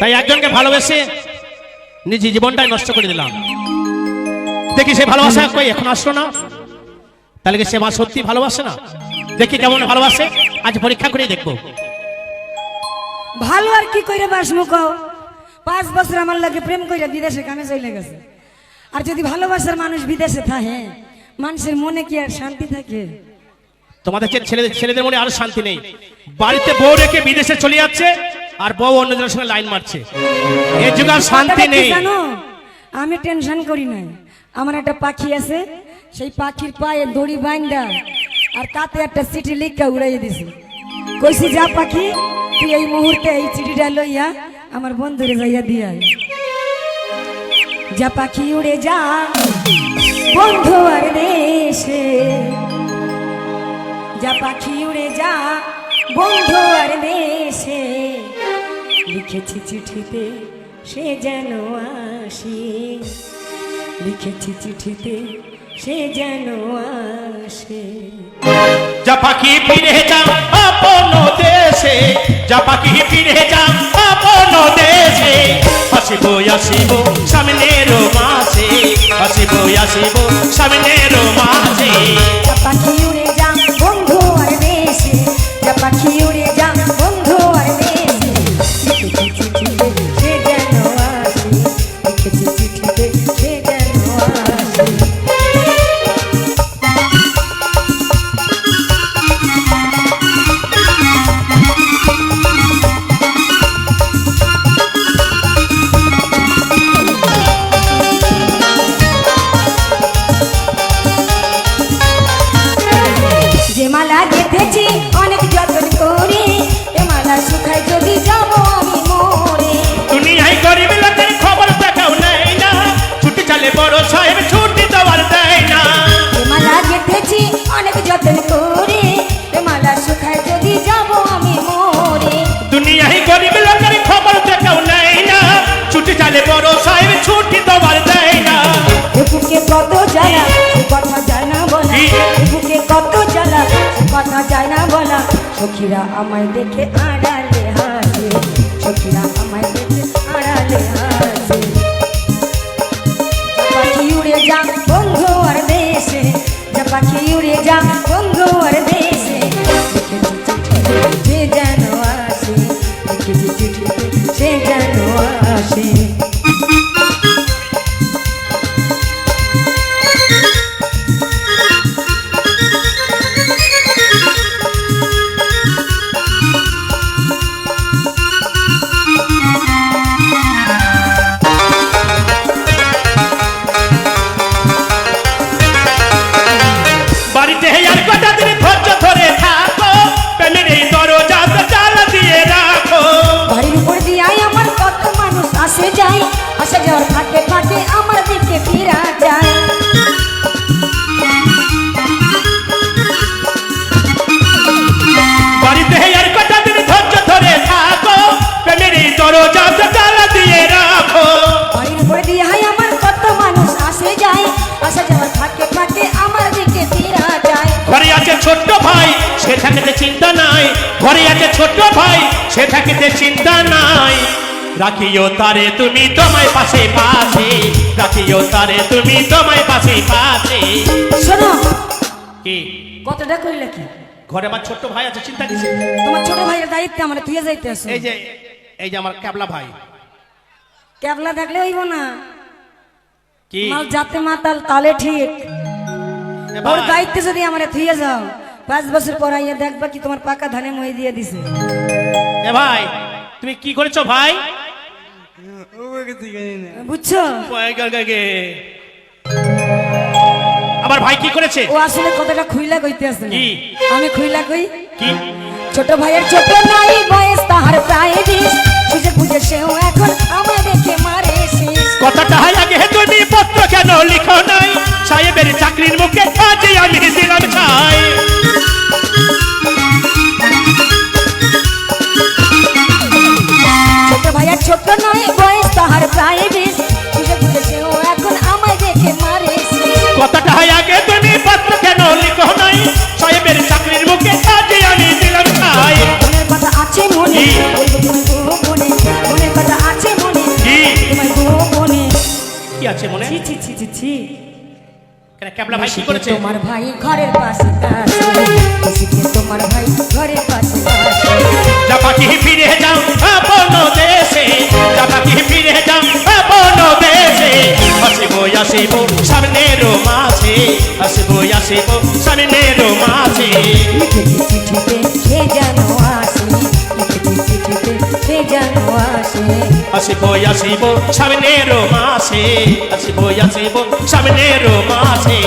তাই একজনকে ভালোবেসে নিজে জীবনটাই নষ্ট করে দিলাম। দেখি সে ভালোবাসা কই? এখন আসলো না। তাহলে কি সে মা সত্যি ভালোবাসে না? দেখি কেমন ভালোবাসে। আজ পরীক্ষা করে দেখব। ভালো আর কি কইরে বাসমু কও পাঁচ বছর আমার লাগে প্রেম কইরা বিদেশে কামে চলে গেছে। আর যদি ভালোবাসার মানুষ বিদেশে থাকে মানুষের মনে কি আর শান্তি থাকে? তোমাদের ছেলেদের ছেলেদের মনে আরও শান্তি নেই। বাড়িতে বউ রেখে বিদেশে চলে যাচ্ছে। আর বউ অন্যজনের সঙ্গে লাইন মারছে। এর যুগে আর শান্তি নেই। জানো? আমি টেনশন করি নাই। আমার একটা পাখি আছে সেই পাখির পায়ে দড়ি বাইন্দা আর তাতে একটা চিঠি লিখা উড়াইয়ে দিছি। কইছি যা পাখি তুই এই মুহূর্তে এই চিঠিটা লইয়া আমার বন্ধুরে যাইয়া দিয়া আয়। যা পাখি উড়ে যা বন্ধু আর দেশে। যা পাখি উড়ে যা বন্ধু আর দেশে। লিখেছি চিঠিতে, সে যেন আসে। লিখেছি চিঠিতে, সে যেন আসে। পাখি ফিরে যা আপন দেশে পাখি ফিরে যা আপন দেশে। আসিব আসিব সামনের মাসে, আসিব আসিব সামনের সাহেব ছুটি দেওয়ার দেয় না। বুকে কত জ্বালা কথা যায় না বলা। বুকে কত জ্বালা কথা যায় না বলা। সখীরা আমায় দেখে আড়ালে হাসে। সখীরা আমায় দেখে আড়ালে হাসে। পাখি উড়ে যা বন্ধু আর দেশে। যা পাখি উড়ে যা বন্ধু আর দেশে। সে যেন আসে। সে যেন আসে। ঘরে আছে ছোট্ট ভাই সে থাকিতে চিন্তা নাই। রাখিও তারে তুমি তোমায় পাশে পাশে রাখিও তারে তুমি তোমায় পাশে পাশে। শোনো কি? কতটা কইলে কি? ঘরে আমার ছোট্ট ভাই আছে চিন্তা কিসে তোমার ছোট ভাইয়ের দায়িত্বে আমরা তুই যাইতে আসো এই যে এই যে আমার ক্যাবলা ভাই। ক্যাবলা থাকলে হইব না। কি? মাল যাতে মাতাল তালে ঠিক। ওর দায়িত্বে যদি আমরা থুয়ে যাও পাঁচ বছর পর আইয়া দেখবা কি তোমার পাকা ধানে মই দিয়ে দিছে। এ ভাই তুমি কি করেছ ভাই? বুঝছ? আমার ভাই কি করেছে? ও আসলে কতটা খুইলা কইতে আছে না। কি? আমি খুইলা কই? কি? ছোট ভাইয়ের ছোট নাই বয়স তাহার প্রায় বিশ। খুঁজে খুঁজে সেও এখন দেখে মারে কথাটা আগে তুমি পত্র কেন লিখো নাই ছোট নয় বয়স তাহার প্রায় বিশ। ও এখন আমায় দেখে মারে কথাটা হয় আগে তুমি পত্র কেন লিখো নাই? সাহেবের চাকরির মুখে কাজে আমি দিলাম খাই কথা আছে মনে কথা আছে মনে মনে আছে মনে? ছি ছি ছি ভাই কি করেছে? তোমার ভাই ঘরের পাশে তোমার ভাই ঘরের পাশে পাখি ফিরে যাও আপন দেশে। পাখি ফিরে যাও আপন দেশে। আসিব আসিব সামনের মাঝে। আসিব আসিব সামনের মাঝে। আসিব আসিব সামনের মাঝে। আসিব আসিব সামনের মাঝে।